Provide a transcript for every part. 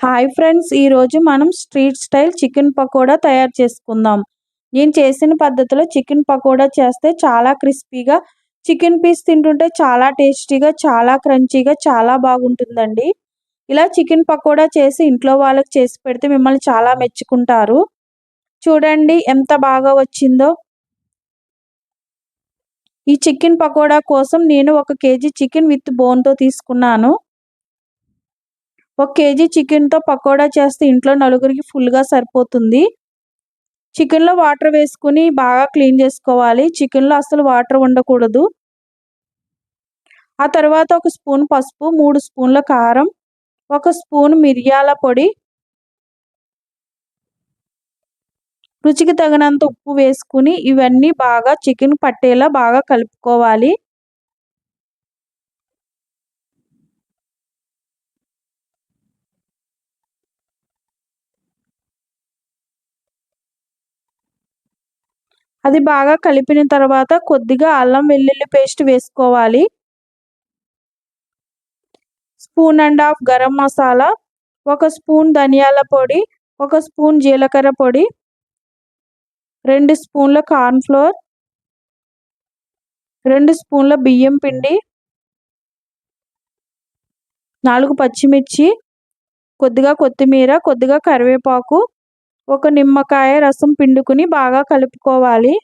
Hi friends ఈరోజు మనం street style chicken pakoda తయారు చేసుకుందాం. నేను చేసిన పద్ధతిలో చికెన్ పకోడా చేస్తే చాలా క్రిస్పీగా చికెన్ పీస్ తింటుంటే చాలా టేస్టీగా చాలా క్రంచీగా చాలా బాగుంటుందండి. ఇలా చికెన్ పకోడా చేసి ఇంట్లో వాళ్ళకి చేసి పెడితే మిమ్మల్ని చాలా మెచ్చుకుంటారు. చూడండి ఎంత బాగా వచ్చిందో. ఈ చికెన్ పకోడా కోసం నేను ఒక కేజీ చికెన్ విత్ బోన్తో తీసుకున్నాను. ఒక కేజీ చికెన్తో పకోడా చేస్తే ఇంట్లో నలుగురికి ఫుల్గా సరిపోతుంది. చికెన్లో వాటర్ వేసుకుని బాగా క్లీన్ చేసుకోవాలి. చికెన్లో అసలు వాటర్ ఉండకూడదు. ఆ తర్వాత ఒక స్పూన్ పసుపు మూడు స్పూన్ల కారం ఒక స్పూన్ మిరియాల పొడి. రుచికి తగినంత ఉప్పు వేసుకుని ఇవన్నీ బాగా చికెన్ పట్టేలా బాగా కలుపుకోవాలి. అది బాగా కలిపిన తర్వాత కొద్దిగా అల్లం వెల్లుల్లి పేస్ట్ వేసుకోవాలి. Spoon and half garam masala ఒక స్పూన్ ధనియాల పొడి ఒక స్పూన్ జీలకర్ర పొడి రెండు స్పూన్ల కార్న్ఫ్లోర్ రెండు స్పూన్ల బియ్యం పిండి నాలుగు పచ్చిమిర్చి కొద్దిగా కొత్తిమీర కొద్దిగా కరివేపాకు ఒక నిమ్మకాయ రసం పిండుకుని బాగా కలుపుకోవాలి.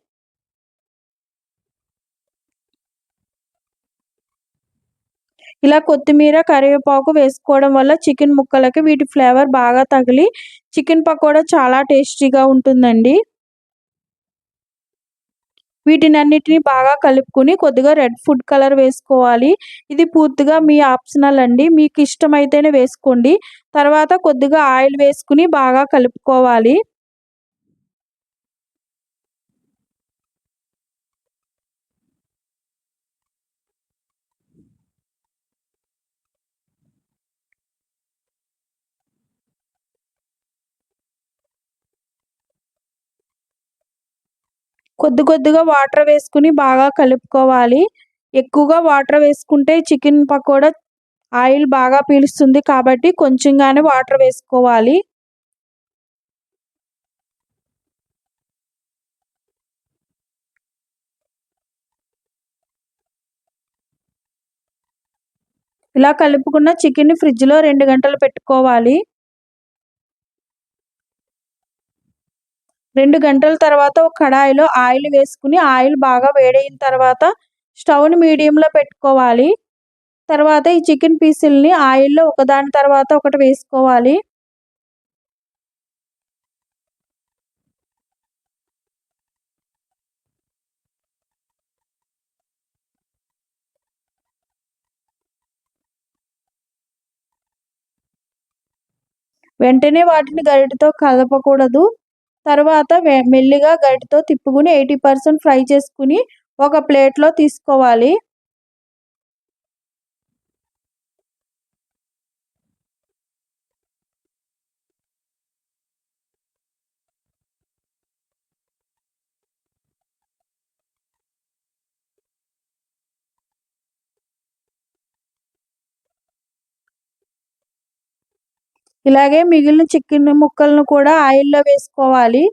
ఇలా కొత్తిమీర కరివేపాకు వేసుకోవడం వల్ల చికెన్ ముక్కలకి వీటి ఫ్లేవర్ బాగా తగిలి చికెన్ పకోడా చాలా టేస్టీగా ఉంటుందండి. వీటిని అన్నిటిని బాగా కలుపుకుని కొద్దిగా రెడ్ ఫుడ్ కలర్ వేసుకోవాలి. ఇది పూర్తిగా మీ ఆప్షనల్ అండి. మీకు ఇష్టమైతేనే వేసుకోండి. తర్వాత కొద్దిగా ఆయిల్ వేసుకుని బాగా కలుపుకోవాలి. కొద్ది కొద్దిగా వాటర్ వేసుకుని బాగా కలుపుకోవాలి. ఎక్కువగా వాటర్ వేసుకుంటే చికెన్ పకోడా ఆయిల్ బాగా పీలుస్తుంది కాబట్టి కొంచెంగానే వాటర్ వేసుకోవాలి. ఇలా కలుపుకున్న చికెన్ ఫ్రిడ్జ్లో రెండు గంటలు పెట్టుకోవాలి. రెండు గంటల తర్వాత ఒక కడాయిలో ఆయిల్ వేసుకుని ఆయిల్ బాగా వేడైన తర్వాత స్టవ్ని మీడియంలో పెట్టుకోవాలి. తర్వాత ఈ చికెన్ పీసుల్ని ఆయిల్లో ఒకదాని తర్వాత ఒకటి వేసుకోవాలి. వెంటనే వాటిని గరిటతో కలపకూడదు. తర్వాత మెల్లిగా గరిటతో తిప్పుకుని ఎయిటీ పర్సెంట్ ఫ్రై చేసుకుని ఒక ప్లేట్లో తీసుకోవాలి. ఇలాగే మిగిలిన చికెన్ ముక్కలను కూడా ఆయిల్లో వేసుకోవాలి.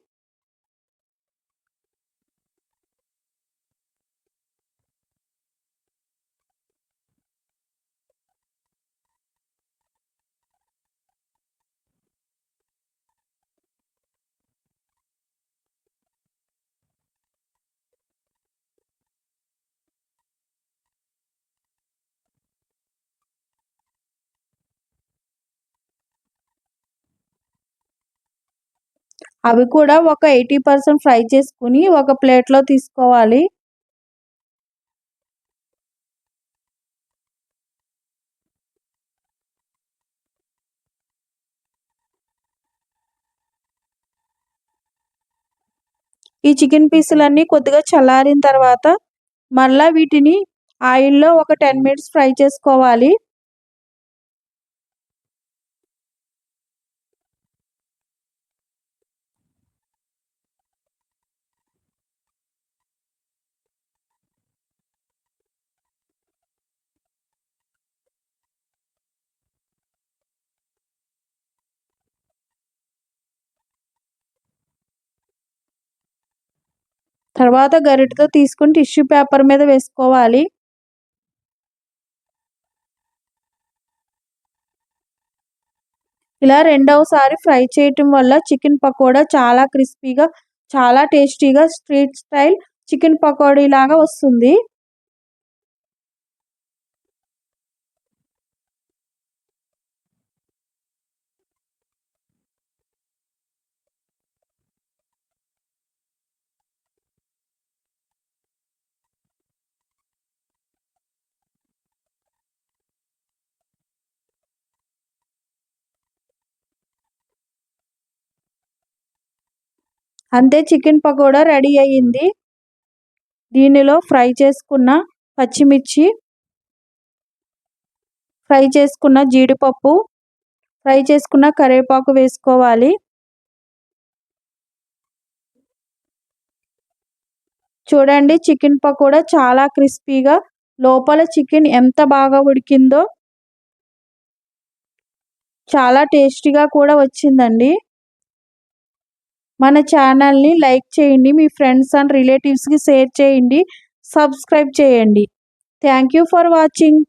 అవి కూడా ఒక ఎయిటీ పర్సెంట్ ఫ్రై చేసుకుని ఒక ప్లేట్లో తీసుకోవాలి. ఈ చికెన్ పీసులన్నీ కొద్దిగా చల్లారిన తర్వాత మళ్ళీ వీటిని ఆయిల్లో ఒక టెన్ మినిట్స్ ఫ్రై చేసుకోవాలి. తర్వాత గరిటతో తీసుకుని టిష్యూ పేపర్ మీద వేసుకోవాలి. ఇలా రెండవసారి ఫ్రై చేయటం వల్ల చికెన్ పకోడా చాలా క్రిస్పీగా చాలా టేస్టీగా స్ట్రీట్ స్టైల్ చికెన్ పకోడీ లాగా వస్తుంది. అంతే చికెన్ పకోడా రెడీ అయ్యింది. దీనిలో ఫ్రై చేసుకున్న పచ్చిమిర్చి ఫ్రై చేసుకున్న జీడిపప్పు ఫ్రై చేసుకున్న కరివేపాకు వేసుకోవాలి. చూడండి చికెన్ పకోడా చాలా క్రిస్పీగా లోపల చికెన్ ఎంత బాగా ఉడికిందో. చాలా టేస్టీగా కూడా వచ్చిందండి. మన ఛానల్ని లైక్ చేయండి మీ ఫ్రెండ్స్ అండ్ రిలేటివ్స్కి షేర్ చేయండి సబ్స్క్రైబ్ చేయండి. Thank you for watching.